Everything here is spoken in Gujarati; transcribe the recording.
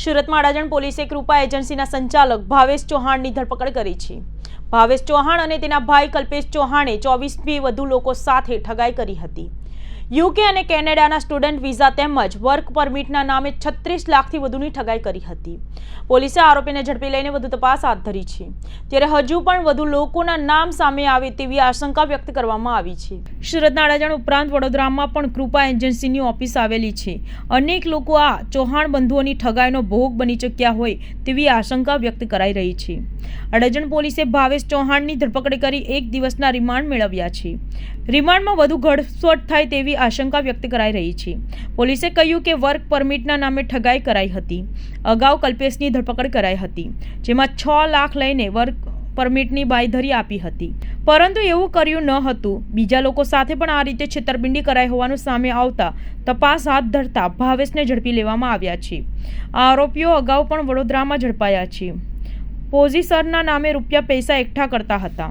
સુરતમાં અડાજણ પોલીસે કૃપા એજન્સીના સંચાલક ભાવેશ ચૌહાણની ધરપકડ કરી છે. ભાવેશ ચૌહાણ અને તેના ભાઈ કલ્પેશ ચૌહાણે ચોવીસથી વધુ લોકો સાથે ઠગાઈ કરી હતી. યુકે અને કેનેડાના સ્ટુડન્ટ વિઝા તેમજ વર્ક પરમિટના નામે છત્રીસ લાખથી વધુની ઠગાઈ કરી હતી. પોલીસે આરોપીને ઝડપી લઈને વધુ તપાસ હાથ ધરી છે. ત્યારે હજુ પણ વધુ લોકોના નામ સામે આવે તેવી આશંકા વ્યક્ત કરવામાં આવી છે. સુરતના અડાજણ ઉપરાંત વડોદરામાં પણ કૃપા એજન્સીની ઓફિસ આવેલી છે. અનેક લોકો આ ચૌહાણ બંધુઓની ઠગાઈનો ભોગ બની ચૂક્યા હોય તેવી આશંકા વ્યક્ત કરાઈ રહી છે. અડાજણ પોલીસે ભાવેશ ચૌહાણની ધરપકડ કરી એક દિવસના રિમાન્ડ મેળવ્યા છે. રિમાન્ડમાં વધુ ઘડસોટ થાય તેવી આશંકા વ્યક્ત કરાઈ રહી છે. પોલીસે કહ્યું કે વર્ક પરમિટના નામે ઠગાઈ કરાઈ હતી. અગાઉ કલ્પેશની ધરપકડ કરાઈ હતી, જેમાં છ લાખ લઈને વર્ક પરમિટની બાંયધરી આપી હતી. પરંતુ એવું કર્યું ન હતું. બીજા લોકો સાથે પણ આ રીતે છેતરપિંડી કરાઈ હોવાનું સામે આવતા તપાસ હાથ ધરતા ભાવેશને ઝડપી લેવામાં આવ્યા છે. આ આરોપીઓ અગાઉ પણ વડોદરામાં ઝડપાયા છે. પોઝિસરના નામે રૂપિયા પૈસા એકઠા કરતા હતા.